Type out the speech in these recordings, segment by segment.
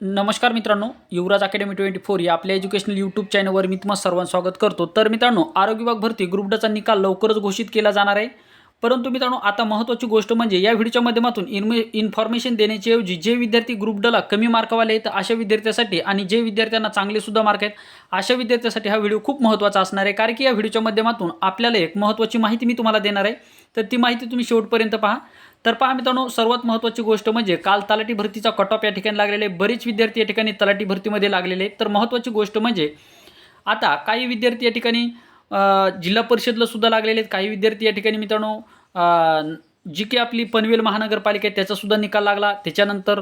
नमस्कार मित्रांनो युवराज academy twenty four या आपल्या एज्युकेशनल यूट्यूब चॅनलवर मी तुम्हाला सर्वांचं स्वागत करतो. तर मित्रांनो आरोग्य विभाग भरती ग्रुप डचा निकाल लवकरच घोषित केला जाणार आहे. परंतु मित्रांनो आता महत्त्वाची गोष्ट म्हणजे या व्हिडिओच्या माध्यमातून इन्मे इन्फॉर्मेशन देण्याच्या ऐवजी जे विद्यार्थी ग्रुप डला कमी मार्कवाले आहेत अशा विद्यार्थ्यासाठी आणि जे विद्यार्थ्यांना चांगले सुद्धा मार्क आहेत अशा विद्यार्थ्यासाठी हा व्हिडिओ खूप महत्त्वाचा असणार आहे. कारण की या व्हिडिओच्या माध्यमातून आपल्याला एक महत्त्वाची माहिती मी तुम्हाला देणार आहे. तर ती माहिती तुम्ही शेवटपर्यंत पहा. तर पहा मित्रांनो सर्वात महत्त्वाची गोष्ट म्हणजे काल तलाठी भरतीचा कट ऑफ या ठिकाणी लागलेले आहे. बरेच विद्यार्थी या ठिकाणी तलाठी भरतीमध्ये लागलेले आहेत. तर महत्त्वाची गोष्ट म्हणजे आता काही विद्यार्थी या ठिकाणी जिल्हा परिषदला सुद्धा लागलेले आहेत. काही विद्यार्थी या ठिकाणी मित्रांनो जी काही आपली पनवेल महानगरपालिका आहे त्याचासुद्धा निकाल लागला. त्याच्यानंतर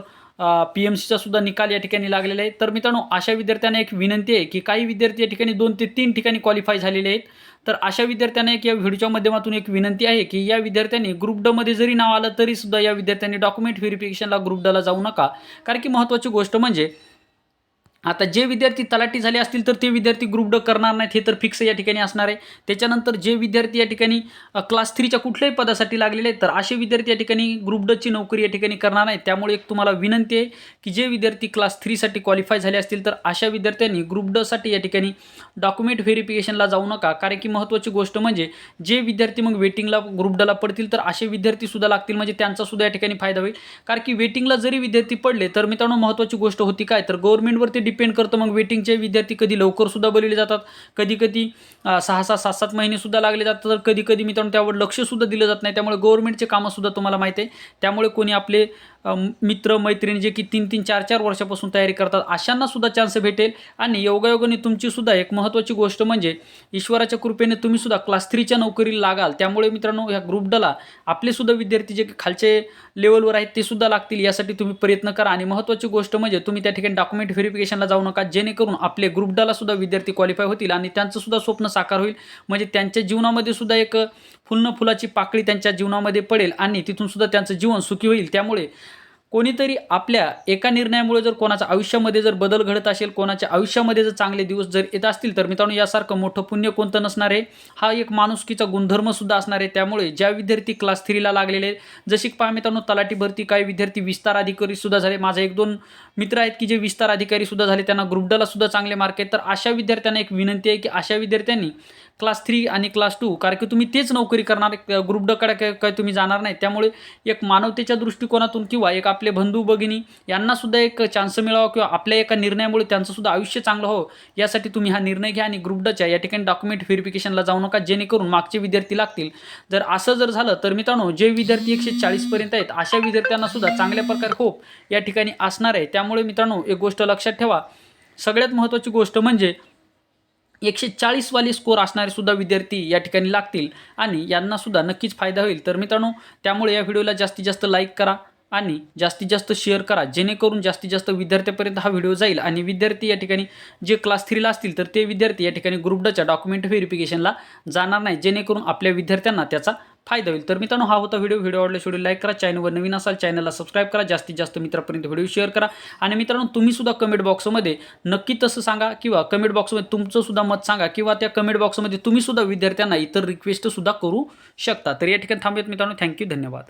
पी एम सीचा सुद्धा निकाल या ठिकाणी लागलेला आहे. तर मित्रांनो अशा विद्यार्थ्यांना एक विनंती आहे की काही विद्यार्थी या ठिकाणी दोन ते तीन ठिकाणी क्वालिफाय झालेले आहेत. तर अशा विद्यार्थ्यांना एक या व्हिडिओच्या माध्यमातून एक विनंती आहे की या विद्यार्थ्यांनी ग्रुप डमध्ये जरी नाव आलं तरीसुद्धा या विद्यार्थ्यांनी डॉक्युमेंट व्हेरिफिकेशनला ग्रुप डला जाऊ नका. कारण की महत्त्वाची गोष्ट म्हणजे आता जे विद्यार्थी तलाठी झाले असतील तर ते विद्यार्थी ग्रुप ड करणार नाहीत हे तर फिक्स या ठिकाणी असणार आहे. त्याच्यानंतर जे विद्यार्थी या ठिकाणी क्लास थ्रीच्या कुठल्याही पदासाठी लागलेले आहेत तर असे विद्यार्थी या ठिकाणी ग्रुप डची नोकरी या ठिकाणी करणार नाहीत. त्यामुळे एक तुम्हाला विनंती आहे की जे विद्यार्थी क्लास थ्रीसाठी क्वालिफाय झाले असतील तर अशा विद्यार्थ्यांनी ग्रुप डसाठी या ठिकाणी डॉक्युमेंट व्हेरिफिकेशनला जाऊ नका. कारण की महत्त्वाची गोष्ट म्हणजे जे विद्यार्थी मग वेटिंगला ग्रुप डला पडतील तर असे विद्यार्थीसुद्धा लागतील म्हणजे त्यांचासुद्धा या ठिकाणी फायदा होईल. कारण की वेटिंगला जरी विद्यार्थी पडले तर मित्रांनो महत्त्वाची गोष्ट होती काय? तर गव्हर्नमेंटवरती डिपेंड करतं. मग वेटिंगचे विद्यार्थी कधी लवकर सुद्धा बोलले जातात. कधी कधी सहा सहा सात सात महिने सुद्धा लागले जातात. तर कधी कधी मित्रांनो त्यावर लक्ष सुद्धा दिलं जात नाही. त्यामुळे गव्हर्नमेंटचे कामं सुद्धा तुम्हाला माहिती आहे. त्यामुळे कोणी आपले मित्र मैत्रिणी जे की तीन तीन चार चार वर्षापासून तयारी करतात अशांना सुद्धा चान्स भेटेल. आणि योगायोगाने तुमची सुद्धा एक महत्त्वाची गोष्ट म्हणजे ईश्वराच्या कृपेने तुम्ही सुद्धा क्लास थ्रीच्या नोकरीला लागाल. त्यामुळे मित्रांनो ह्या ग्रुप डला आपले सुद्धा विद्यार्थी जे खालचे लेवलवर आहेत ते सुद्धा लागतील. यासाठी तुम्ही प्रयत्न करा. आणि महत्त्वाची गोष्ट म्हणजे तुम्ही त्या ठिकाणी डॉक्युमेंट व्हेरिफिकेशनला जाऊ नका. जेणेकरून आपले ग्रुप डला सुद्धा विद्यार्थी क्वालिफाय होतील आणि त्यांचं सुद्धा स्वप्न साकार होईल. म्हणजे त्यांच्या जीवनामध्ये सुद्धा एक फुलनं फुलाची पाकळी त्यांच्या जीवनामध्ये पडेल आणि तिथून सुद्धा त्यांचं जीवन सुखी होईल. त्यामुळे कोणीतरी आपल्या एका निर्णयामुळे जर कोणाच्या आयुष्यामध्ये जर बदल घडत असेल कोणाच्या आयुष्यामध्ये जर चांगले दिवस जर येत असतील तर मित्रांनो यासारखं मोठं पुण्य कोणतं नसणार आहे? हा एक माणुसकीचा गुणधर्मसुद्धा असणार आहे. त्यामुळे ज्या विद्यार्थी क्लास थ्रीला लागलेले आहेत जशी पहा मित्रांनो तलाठी भरती काही विद्यार्थी विस्तार अधिकारीसुद्धा झाले. माझा एक दोन मित्र आहेत की जे विस्तार अधिकारीसुद्धा झाले त्यांना ग्रुप डला सुद्धा चांगले मार्क आहेत. तर अशा विद्यार्थ्यांना एक विनंती आहे की अशा विद्यार्थ्यांनी क्लास थ्री आणि क्लास टू कारण की तुम्ही तेच नोकरी करणार ग्रुप डकडे काय काय तुम्ही जाणार नाही. त्यामुळे एक मानवतेच्या दृष्टिकोनातून किंवा एक आपले बंधू भगिनी यांना सुद्धा एक चान्स मिळावा किंवा आपल्या एका निर्णयामुळे त्यांचं सुद्धा आयुष्य चांगलं हो. यासाठी तुम्ही हा निर्णय घ्या आणि ग्रुप डच्या या ठिकाणी डॉक्युमेंट व्हेरिफिकेशनला जाऊ नका जेणेकरून मागचे विद्यार्थी लागतील. जर असं जर झालं तर मित्रांनो जे विद्यार्थी एकशे चाळीसपर्यंत आहेत अशा विद्यार्थ्यांना सुद्धा चांगल्या प्रकारे होप या ठिकाणी असणार आहे. त्यामुळे मित्रांनो एक गोष्ट लक्षात ठेवा. सगळ्यात महत्त्वाची गोष्ट म्हणजे एकशे चाळीसवाले स्कोर असणारे सुद्धा विद्यार्थी या ठिकाणी लागतील. आणि यांनासुद्धा नक्कीच फायदा होईल. तर मित्रांनो त्यामुळे या व्हिडिओला जास्तीत जास्त लाईक करा. आणि जास्तीत जास्त शेअर करा. जेणेकरून जास्तीत जास्त विद्यार्थ्यापर्यंत हा व्हिडिओ जाईल आणि विद्यार्थी या ठिकाणी जे क्लास थ्रीला असतील तर ते विद्यार्थी या ठिकाणी ग्रुप डच्या डॉक्युमेंट व्हेरिफिकेशनला जाणार नाही. जेणेकरून आपल्या विद्यार्थ्यांना त्याचा फायदा होईल. तर मित्रांनो हा होता व्हिडिओ व्हिडिओ आवडला व्हिडिओ लाईक करा. चॅनलवर नवीन असाल चॅनलला सबस्क्राईब करा. जास्तीत जास्त मित्रापर्यंत व्हिडिओ शेअर करा. आणि मित्रांनो तुम्ही सुद्धा कमेंट बॉक्समध्ये नक्की तसं सांगा किंवा कमेंट बॉक्समध्ये तुमचं सुद्धा मत सांगा किंवा त्या कमेंट बॉक्समध्ये तुम्ही सुद्धा विद्यार्थ्यांना इतर रिक्वेस्टसुद्धा करू शकता. तर या ठिकाणी थांबूयात मित्रांनो. थँक्यू धन्यवाद.